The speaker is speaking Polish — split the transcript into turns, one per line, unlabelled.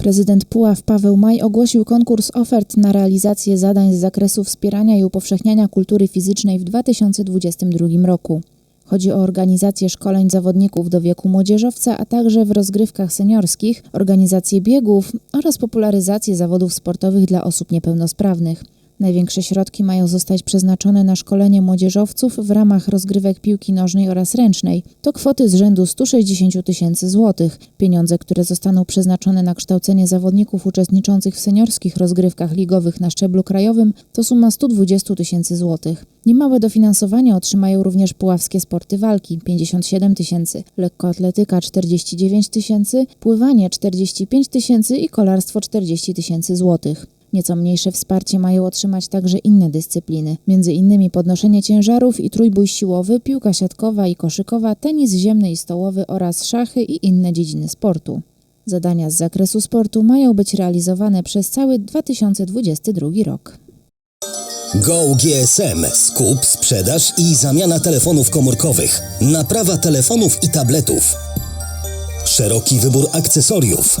Prezydent Puław Paweł Maj ogłosił konkurs ofert na realizację zadań z zakresu wspierania i upowszechniania kultury fizycznej w 2022 roku. Chodzi o organizację szkoleń zawodników do wieku młodzieżowca, a także w rozgrywkach seniorskich, organizację biegów oraz popularyzację zawodów sportowych dla osób niepełnosprawnych. Największe środki mają zostać przeznaczone na szkolenie młodzieżowców w ramach rozgrywek piłki nożnej oraz ręcznej. To kwoty z rzędu 160 tysięcy złotych. Pieniądze, które zostaną przeznaczone na kształcenie zawodników uczestniczących w seniorskich rozgrywkach ligowych na szczeblu krajowym, to suma 120 tysięcy złotych. Niemałe dofinansowanie otrzymają również puławskie sporty walki 57 tysięcy, lekkoatletyka 49 tysięcy, pływanie 45 tysięcy i kolarstwo 40 tysięcy złotych. Nieco mniejsze wsparcie mają otrzymać także inne dyscypliny, innymi podnoszenie ciężarów i trójbój siłowy, piłka siatkowa i koszykowa, tenis ziemny i stołowy oraz szachy i inne dziedziny sportu. Zadania z zakresu sportu mają być realizowane przez cały 2022 rok.
Go GSM. Skup, sprzedaż i zamiana telefonów komórkowych. Naprawa telefonów i tabletów. Szeroki wybór akcesoriów.